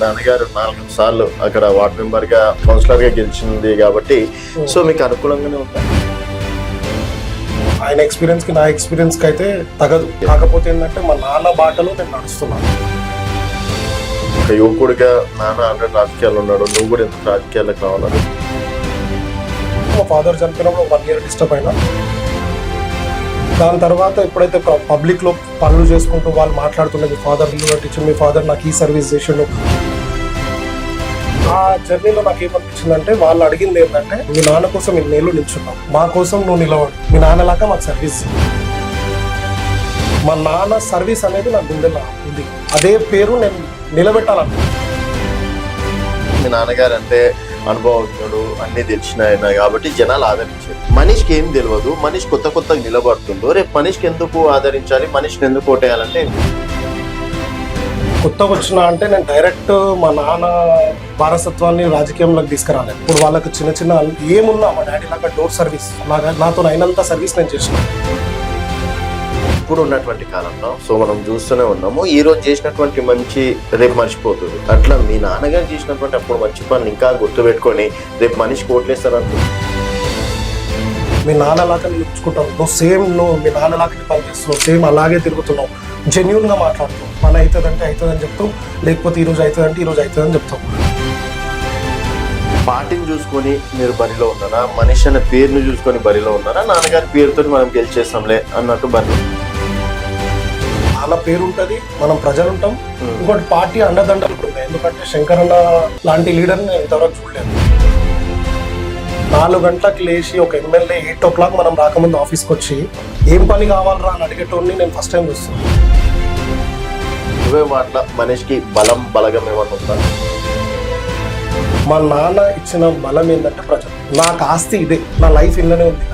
నాన్నగారు నాలుగు సార్లు అక్కడ వార్డ్ మెంబర్గా కౌన్సిలర్గా గెలిచింది కాబట్టి సో మీకు అనుకూలంగానే ఉంది? ఆయన ఎక్స్పీరియన్స్కి నా ఎక్స్పీరియన్స్కి అయితే తగదు. కాకపోతే ఏంటంటే మా నాన్న బాటలో నేను నడుస్తున్నాను. ఒక యువకుడిగా నాన్న ఆల్రెడీ రాజకీయాలు ఉన్నాడు. నువ్వు కూడా ఎందుకు రాజకీయాలకు రావాలని మా ఫాదర్ చనిపోయినప్పుడు వన్ ఇయర్ డిస్టర్బ్ అయినా దాని తర్వాత ఎప్పుడైతే పబ్లిక్లో పనులు చేసుకుంటూ వాళ్ళు మాట్లాడుతున్న మీ ఫాదర్ టీచర్ మీ ఫాదర్ నాకు ఈ సర్వీస్ చేసిండు. ఆ జర్నీలో నాకు ఏమనిపించిందంటే వాళ్ళు అడిగింది ఏంటంటే మీ నాన్న కోసం ఇన్నేళ్ళు నిల్చున్నాం మా కోసం నువ్వు నిలవడు మీ నాన్నలాగా మాకు సర్వీస్. మా నాన్న సర్వీస్ అనేది నా గుండెలో ఉంది అదే పేరు నేను నిలబెట్టాలను మీ నాన్నగారు అంటే అనుభవజ్ఞుడు అన్ని తెలిసిన ఆయన కాబట్టి జనాలు ఆదరించారు. మనిషికి ఏం తెలియదు మనిషి కొత్త కొత్తగా నిలబడుతుందో రేపు మనిషికి ఎందుకు ఆదరించాలి మనిషిని ఎందుకు ఓటేయాలంటే కొత్తగా వచ్చిన అంటే నేను డైరెక్ట్ మా నాన్న వారసత్వాన్ని రాజకీయంలోకి తీసుకురాలేదు ఇప్పుడు వాళ్ళకి చిన్న చిన్న ఏమున్నా మా డాడీ లాగా డోర్ సర్వీస్ నాతో అయినంత సర్వీస్ నేను చేసినాను ఇప్పుడు ఉన్నటువంటి కాలంలో. సో మనం చూస్తూనే ఉన్నాము ఈ రోజు చేసినటువంటి మంచి రేపు మర్చిపోతుంది. అట్లా మీ నాన్నగారు చేసినటువంటి అప్పుడు మంచి పనులు ఇంకా గుర్తుపెట్టుకొని రేపు మనిషికి ఓట్లేస్తారంటే మీ నాన్నలాగా నిలుచుకుంటావు నువ్వు సేమ్ నువ్వు మీ నాన్నలాగా పనిచేస్తున్నావు సేమ్ అలాగే తిరుగుతున్నావు. జెన్యున్గా మాట్లాడుతావు పని అవుతుంది అంటే అవుతుంది అని చెప్తావు లేకపోతే ఈ రోజు అవుతుంది అంటే ఈ రోజు అవుతుంది అని చెప్తావు. పార్టీని చూసుకొని మీరు బరిలో ఉన్నారా? మనిషి అనే పేరుని చూసుకొని బరిలో ఉన్నారా? నాన్నగారి పేరుతో మనం గెలిచేస్తాంలే అన్నట్టు బరిలో నాన్న పేరు ఉంటది మనం ప్రజలు ఉంటాం ఇంకోటి పార్టీ అండదండలు కూడా ఎందుకంటే శంకరన్న లాంటి లీడర్ నేను ఇంతవరకు చూడలేదు. నాలుగు గంటలకు లేచి ఒక ఎమ్మెల్యే ఎయిట్ ఓ క్లాక్ మనం రాకముందు ఆఫీస్కి వచ్చి ఏం పని కావాలరా? అని అడిగేటోడిని నేను ఫస్ట్ టైం చూస్తాను నువ్వే మాటల మనిషికి బలం బలగం ఏమన్నా ఉందా? మా నాన్న ఇచ్చిన బలం ఏంటంటే ప్రజలు. నాకు ఆస్తి ఇదే. నా లైఫ్ ఇల్లనే ఉంది.